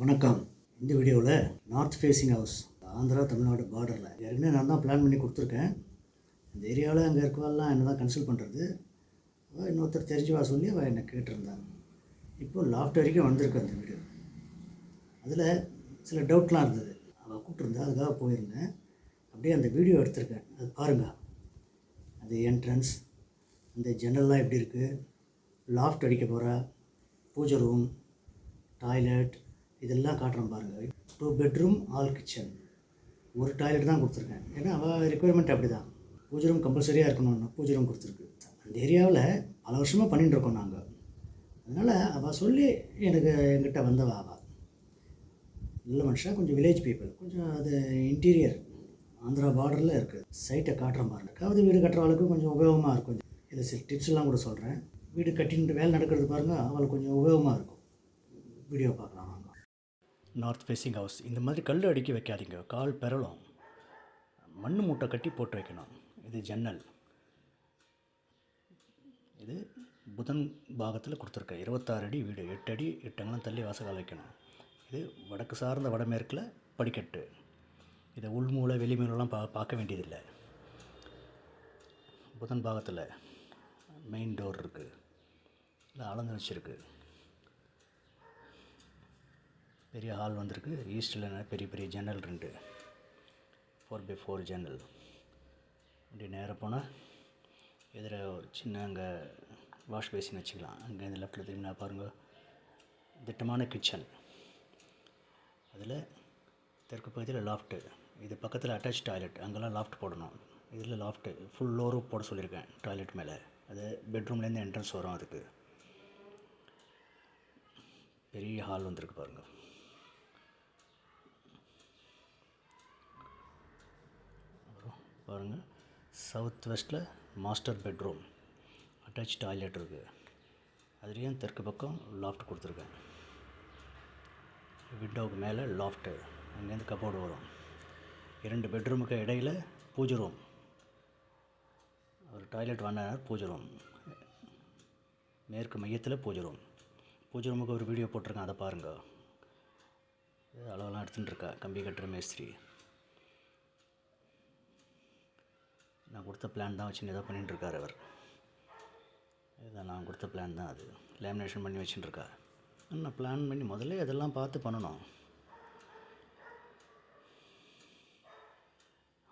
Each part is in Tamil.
வணக்கம். இந்த வீடியோவில் north facing house Andhra Tamil Nadu பார்டரில் ஏற்கனவே நான் தான் பிளான் பண்ணி கொடுத்துருக்கேன். இந்த ஏரியாவில் அங்கே இருக்கவெல்லாம் என்ன தான் கன்சல்ட் பண்ணுறது அவள் இன்னொருத்தர் தெரிஞ்சவா சொல்லி அவள் என்னை கேட்டிருந்தாங்க இப்போ லாஃப்ட் வரைக்கும் வந்திருக்கு அந்த வீடியோ. அதில் சில டவுட்லாம் இருந்தது. அவள் கூப்பிட்டுருந்தா அதுக்காக போயிருந்தேன். அப்படியே அந்த வீடியோ எடுத்திருக்கேன். அது பாருங்கள் அது என்ட்ரன்ஸ் அந்த ஜன்னல்லாம் எப்படி இருக்குது லாஃப்ட் அடிக்க போகிறா பூஜை ரூம் டாய்லெட் இதெல்லாம் காட்டுறேன் பாருங்கள் டூ பெட்ரூம் ஆல் கிச்சன் ஒரு டாய்லெட் தான் கொடுத்துருக்கேன். ஏன்னா அவள் ரெக்குயர்மெண்ட் அப்படி தான் பூஜை ரூம் கம்பல்சரியாக இருக்கணும்னு பூஜை ரூம் கொடுத்துருக்கு. அந்த ஏரியாவில் பல வருஷமாக பண்ணிட்டுருக்கோம் நாங்கள் அதனால் அவள் சொல்லி எனக்கு எங்கிட்ட வந்தவா அவள் நல்ல மனுஷன் கொஞ்சம் வில்லேஜ் பீப்புள் கொஞ்சம் அது இன்டீரியர் ஆந்திரா பார்டரில் இருக்குது சைட்டை காட்டுற மாதிரி இருக்கு அதாவது வீடு கட்டுறவளுக்கு கொஞ்சம் உபயோகமாக இருக்கும். இதில் சில டிப்ஸ்லாம் கூட சொல்கிறேன் வீடு கட்டின்ட்டு வேலை நடக்கிறது பாருங்கள் அவளுக்கு கொஞ்சம் உபயோகமாக இருக்கும். வீடியோ பார்க்கலாம். நார்த் ஃபேஸிங் ஹவுஸ் இந்த மாதிரி கல் அடுக்கி வைக்காதீங்க. கால் பெறலும். மண் மூட்டை கட்டி போட்டு வைக்கணும். இது ஜன்னல். இது புதன் பாகத்தில் கொடுத்துருக்கேன் இருபத்தாறு அடி வீடு. எட்டு அடி எட்டு தள்ளி வாசகால் வைக்கணும். இது வடக்கு சார்ந்த வடமேற்கில் படிக்கட்டு. இதை உள்மூலை வெளிமூலைலாம் பா பார்க்க வேண்டியதில்லை. புதன் பாகத்தில் மெயின் டோர் இருக்குது இல்லை அளந்து வச்சுருக்கு. பெரிய ஹால் வந்திருக்கு. ஈஸ்டில் பெரிய பெரிய ஜன்னல் ரெண்டு. ஃபோர் பை ஃபோர் ஜன்னல் அப்படி நேராக போனால் எதிர ஒரு சின்ன அங்கே வாஷ் பேசின் வச்சுக்கலாம். அங்கே இந்த லெஃப்ட்டில் திரும்பினா பாருங்கள் திட்டமான கிச்சன் அதில் தெற்கு பகுதியில் லாஃப்ட்டு இது பக்கத்தில் அட்டாச் டாய்லெட் அங்கெல்லாம் லாஃப்ட் போடணும். இதில் லாஃப்ட்டு ஃபுல் லோரும் போட சொல்லியிருக்கேன் டாய்லெட் மேலே. அது பெட்ரூம்லேருந்து என்ட்ரன்ஸ் வரும் அதுக்கு. பெரிய ஹால் வந்திருக்கு பாருங்கள் பாருங்கள் சவுத் வெஸ்ட்டில் மாஸ்டர் பெட்ரூம் அட்டாச் டாய்லெட் இருக்குது அதுலேயும் தெற்கு பக்கம் லாஃப்ட் கொடுத்துருக்கேன். விண்டோவுக்கு மேலே லாஃப்ட்டு அங்கேருந்து கபோர்டு வரும். இரண்டு பெட்ரூமுக்கு இடையில் பூஜை ரூம் ஒரு டாய்லெட் வேண்டாம் பூஜை ரூம் மேற்கு மையத்தில் பூஜை ரூம் பூஜை ரூமுக்கு ஒரு வீடியோ போட்டிருக்கேன். அதை பாருங்கள் அளவெல்லாம் எடுத்துகிட்டு இருக்கா. கம்பி கட்டுற மேஸ்திரி. நான் கொடுத்த பிளான் தான் வச்சுன்னு ஏதோ பண்ணிட்டு இருக்கார் அவர். இதுதான் நான் கொடுத்த பிளான் தான் அது. லேமினேஷன் பண்ணி வச்சுட்டு இருக்கா நான் பிளான் பண்ணி முதல்ல இதெல்லாம் பார்த்து பண்ணணும்.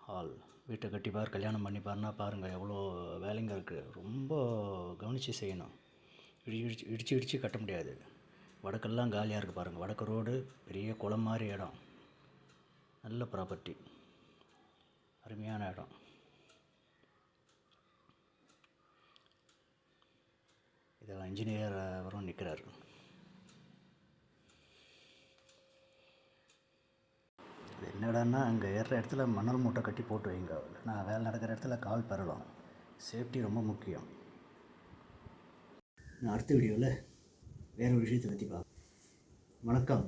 ஹால் வீட்டை கட்டிப்பார் கல்யாணம் பண்ணிப்பார்னா பாருங்கள் எவ்வளோ வேலைங்க இருக்குது ரொம்ப கவனித்து செய்யணும். இடிச்சு இடிச்சு இடித்து இடித்து கட்ட முடியாது. வடக்கெல்லாம் காலியாக இருக்குது பாருங்கள் வடக்கு ரோடு பெரிய குளம் மாதிரி இடம். நல்ல ப்ராப்பர்ட்டி அருமையான இடம். இதில் இன்ஜினியர் அவரும் நிற்கிறார். இது என்னடான்னா அங்கே ஏறுற இடத்துல மணல் மூட்டை கட்டி போட்டு வைங்க நான் வேலை நடக்கிற இடத்துல கால் பெறலாம். சேஃப்டி ரொம்ப முக்கியம். நான் அடுத்த வீடியோவில் வேறு ஒரு விஷயத்தை பற்றி பார்க்க வணக்கம்.